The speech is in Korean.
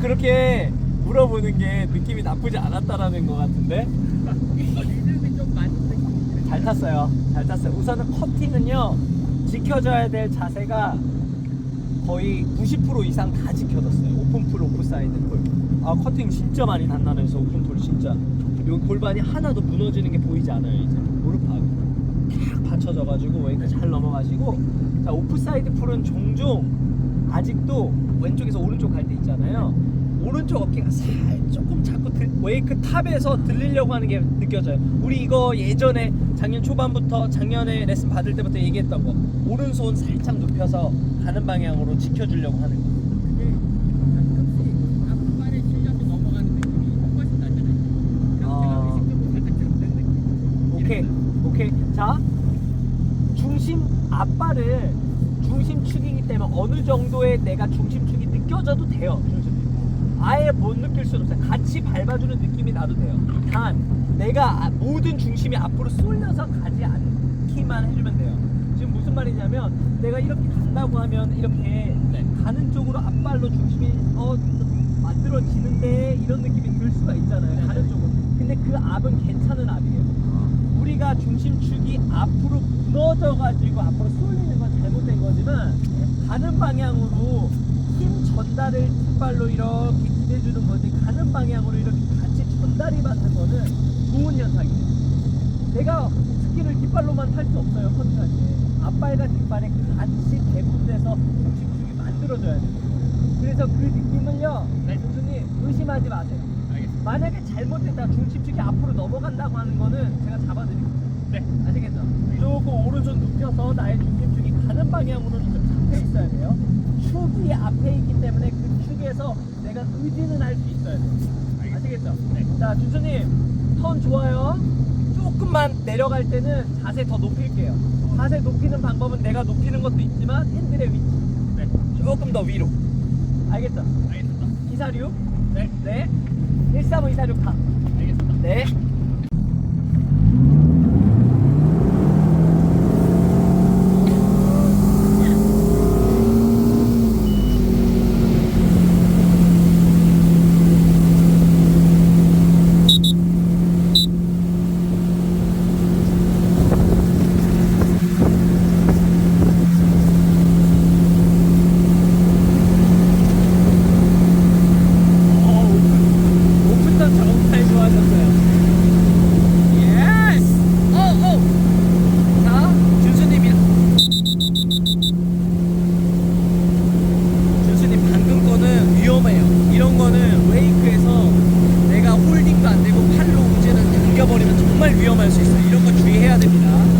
그렇게 물어보는 게 느낌이 나쁘지 않았다라는 것 같은데 리듬이 좀 느낌이 잘 탔어요. 잘 탔어요. 우선은 커팅은요 지켜줘야 될 자세가 거의 90% 이상 다 지켜졌어요. 오픈풀, 오프사이드 풀. 아 커팅 진짜 많이 단단해서 오픈풀 진짜. 요 골반이 하나도 무너지는 게 보이지 않아요 이제 무릎하고 탁 받쳐져가지고 웨이크 잘 넘어가시고 자 오프사이드 풀은 종종 아직도 왼쪽에서 오른쪽 갈 때 있잖아요. 오른쪽 어깨가 살 조금 자꾸 들, 웨이크 탑에서 들리려고 하는 게 느껴져요. 우리 이거 예전에 작년 초반부터 작년에 레슨 받을 때부터 얘기했던 거 오른손 살짝 눕혀서 가는 방향으로 지켜주려고 하는 거. 아. 오케이 오케이 자 중심 앞발을 중심축이기 때문에 어느 정도의 내가 중심축이 느껴져도 돼요 중심축 아예 못 느낄 수는 없어요. 같이 밟아주는 느낌이 나도 돼요. 단 내가 아- 모든 중심이 앞으로 쏠려서 가지 않기만 해주면 돼요. 지금 무슨 말이냐면 내가 이렇게 간다고 하면 이렇게 가는 쪽으로 앞발로 중심이 어 만들어지는데 이런 느낌이 들 수가 있잖아요. 가는 쪽으로. 근데 그 앞은 괜찮은 앞이에요. 우리가 중심축이 앞으로 무너져 가지고 앞으로 쏠리는 건 잘못된 거지만 가는 방향으로 힘 전달을 뒷발로 이렇게 기대주는 거지 가는 방향으로 이렇게 같이 전달이 받는 거는 좋은 현상이에요. 내가 스키를 뒷발로만 탈 수 없어요 컨트할 때 앞발과 뒷발에 같이 대분돼서 중심축이 만들어져야 돼요. 그래서 그 느낌을요, 네. 교수님 의심하지 마세요. 알겠습니다. 만약에 잘못됐다 중심축이 앞으로 넘어간다고 하는 거는 제가 잡아드릴게요. 네. 아시겠죠? 조금 오른손 눕혀서 나의 중심축이 가는 방향으로는 좀 잡혀 있어야 돼요. 축이 앞에 있기 때문에 그 축에서 내가 의지는 할 수 있어야 돼요. 아시겠죠? 네. 자, 준수님, 턴 좋아요. 조금만 내려갈 때는 자세 더 높일게요. 자세 높이는 방법은 내가 높이는 것도 있지만 핸들의 위치. 네. 조금 더 위로. 알겠죠? 알겠습니다. 246. 네. 네. 135, 246 타. 알겠습니다. 네. 좋은 거는 웨이크에서 내가 홀딩도 안 되고 팔로 우제는 당겨버리면 정말 위험할 수 있어요. 이런 거 주의해야 됩니다.